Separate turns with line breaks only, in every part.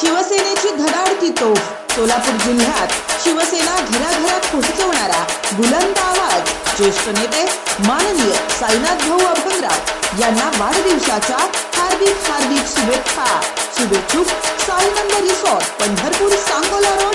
शिवसेनेची धडाडती तोफ? सोलापूर जिल्ह्यात शिवसेना घराघरात पोहोचवणारा बुलंद आवाज. ज्येष्ठ नेते माननीय साईनाथ भाऊ अभंगराव यांना वाढदिवसाच्या हार्दिक हार्दिक शुभेच्छा. शुभेच्छुक साईनंद रिसॉर्ट पंढरपूर सांगोला रोड.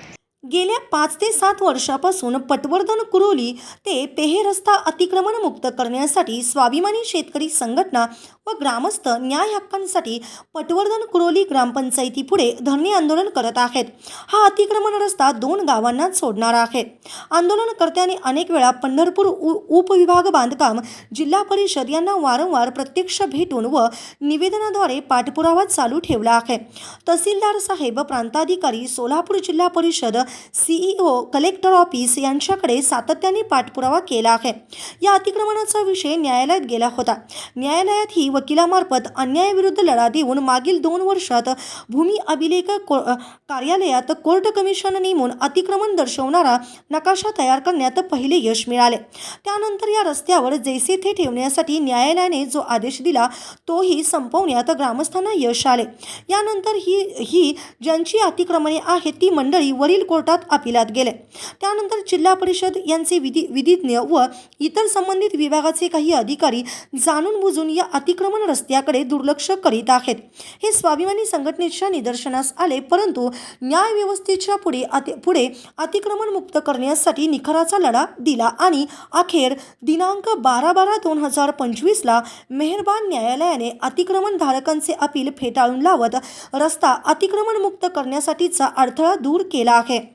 गेल्या पाच ते सात वर्षापासून पटवर्धन कुरोली ते पेहे रस्ता अतिक्रमण मुक्त करण्यासाठी स्वाभिमानी शेतकरी संघटना व ग्रामस्थ न्याय हक्कांसाठी पटवर्धन कुरोली ग्रामपंचायतीपुढे धरणे आंदोलन करत आहेत. हा अतिक्रमण रस्ता दोन गावांना सोडणार आहे. आंदोलनकर्त्यांनी अनेक वेळा पंढरपूर उ उपविभाग बांधकाम जिल्हा परिषद यांना वारंवार प्रत्यक्ष भेटून व निवेदनाद्वारे पाठपुरावा चालू ठेवला आहे. तहसीलदार साहेब प्रांताधिकारी सोलापूर जिल्हा परिषद सीईओ कलेक्टर ऑफिस यांच्याकडे सातत्याने पाठपुरावा केला आहे. या अतिक्रमणाचा विषय न्यायालयात गेला होता. न्यायालयात ही वकिलामार्फत अन्यायाविरुद्ध लढा देऊन मागील दोन वर्षात भूमी अभिलेख को कार्यालयात कोर्ट कमिशन नेमून अतिक्रमण दर्शवणारा नकाशा तयार करण्यात पहिले यश मिळाले. त्यानंतर या रस्त्यावर जैसे थे ठेवण्यासाठी न्यायालयाने जो आदेश दिला तोही संपवण्यात ग्रामस्थांना यश आले. यानंतर ही ही ज्यांची अतिक्रमणे आहेत ती मंडळी वरील कोर्टात अपिलात गेले. त्यानंतर जिल्हा परिषद यांचे विधी विधिज्ञ व इतर संबंधित विभागाचे काही अधिकारी जाणून बुजून या अतिक्रमण रस्त्याकडे दुर्लक्ष करीत आहेत. हे स्वाभिमानी संघटनेच्या निदर्शनास आले परंतु न्याय व्यवस्थेच्या पुढे अति पुढे अतिक्रमण मुक्त करण्यासाठी निखराचा लढा दिला आणि अखेर दिनांक बारा बारा दोन हजार पंचवीसला मेहरबान न्यायालयाने अतिक्रमण धारकांचे अपील फेटाळून लावत रस्ता अतिक्रमण मुक्त करण्यासाठीचा अडथळा दूर केला आहे.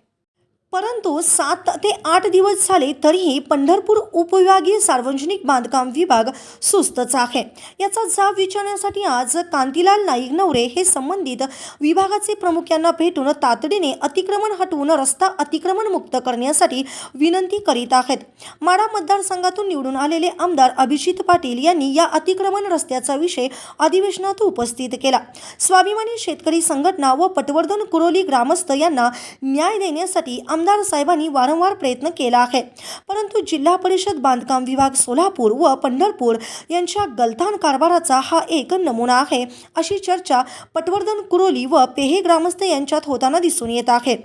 परंतु सात ते आठ दिवस झाले तरीही पंढरपूर उपविभागीय सार्वजनिक बांधकाम विभाग सुस्तच आहे. याचा जाब विचारण्यासाठी आज कांतीलाल नाईक नवरे हे संबंधित विभागाचे प्रमुख यांना भेटून तातडीने अतिक्रमण हटवून रस्ता अतिक्रमण मुक्त करण्यासाठी विनंती करीत आहेत. माडा मतदारसंघातून निवडून आलेले आमदार अभिजित पाटील यांनी या अतिक्रमण रस्त्याचा विषय अधिवेशनात उपस्थित केला. स्वाभिमानी शेतकरी संघटना व पटवर्धन कुरोली ग्रामस्थ यांना न्याय देण्यासाठी आमदार साहेबांनी वारंवार प्रयत्न केला आहे. परंतु जिल्हा परिषद बांधकाम विभाग सोलापूर व पंढरपूर यांच्या गलथान कारभाराचा हा एक नमुना आहे अशी चर्चा पटवर्धन कुरोली व पेहे ग्रामस्थ यांच्यात होताना दिसून येत आहे.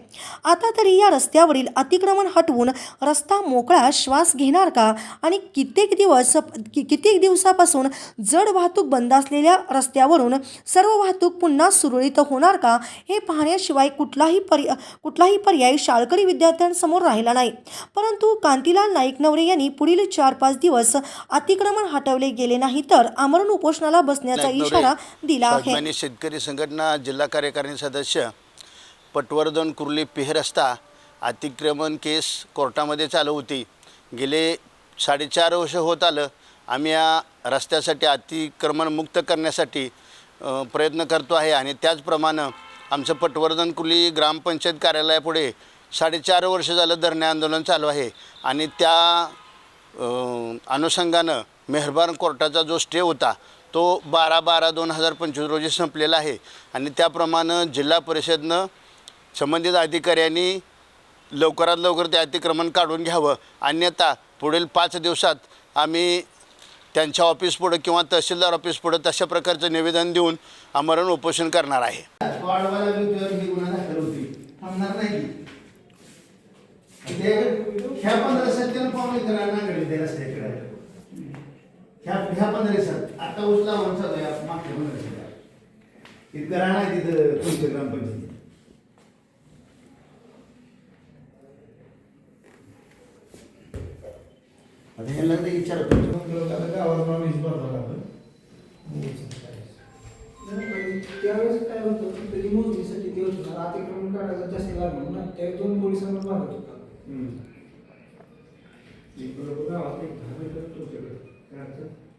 आता तरी या रस्त्यावरील अतिक्रमण हटवून रस्ता मोकळा श्वास घेणार का आणि कित्येक दिवस कि- कित्येक दिवसापासून जड वाहतूक बंद असलेल्या रस्त्यावरून सर्व वाहतूक पुन्हा सुरळीत होणार का हे पाहण्याशिवाय कुठलाही पर्याय कुठलाही पर्याय शाळकरी विद्यार्थ्यांसमोर राहिला नाही. परंतु कांतीलाल नाईक नवरे यांनी पुढील चार पाच दिवस अतिक्रमण हटवले गेले नाही तर आमरण उपोषणाला बसण्याचा इशारा दिला आहे.
शेतकरी संघटना जिल्हा कार्यकारिणी सदस्य पटवर्धन कुर्ली पेहरस्ता अतिक्रमण केस कोर्टामध्ये चालू होती. गेले साडेचार वर्ष होत आलं. आम्ही या रस्त्यासाठी अतिक्रमण मुक्त करण्यासाठी प्रयत्न करतो आहे आणि त्याचप्रमाणे आमचं पटवर्धन कुर्ली ग्रामपंचायत कार्यालयापुढे साडेचार वर्ष झालं धरणे आंदोलन चालू आहे. आणि त्या अनुषंगानं मेहरबान कोर्टाचा जो स्टे होता तो बारा बारा दोन हजार पंचवीस रोजी संपलेला आहे. आणि त्याप्रमाणे जिल्हा परिषदनं संबंधित अधिकाऱ्यांनी लवकरात लवकर ते अतिक्रमण काढून घ्यावं. अन्यथा पुढील पाच दिवसात आम्ही त्यांच्या ऑफिस पुढं किंवा तहसीलदार ऑफिस पुढं तशा प्रकारचं निवेदन देऊन आमरण उपोषण करणार आहे.
ते ह्या पंधरा सत्यानं पाहुणे करायला नागडे ते रस्त्याकडे ह्या ह्या पंधरा दिवसात आता उचला म्हणून चालू आहे मागच्या पंधरा दिवसात इतकं राहणार तिथं तुमच्या ग्रामपंचायतीत आता ह्याला ते विचारतो
गावाला माणूस भरला त्यावेळेस काय होतं की मोजणीसाठी ते होतं अतिक्रमण काढायचं जास्त लागलं ना त्या दोन पोलिसांना मारत होता. 음. 이거보다 앞에 다른 것도 제가 해놨죠.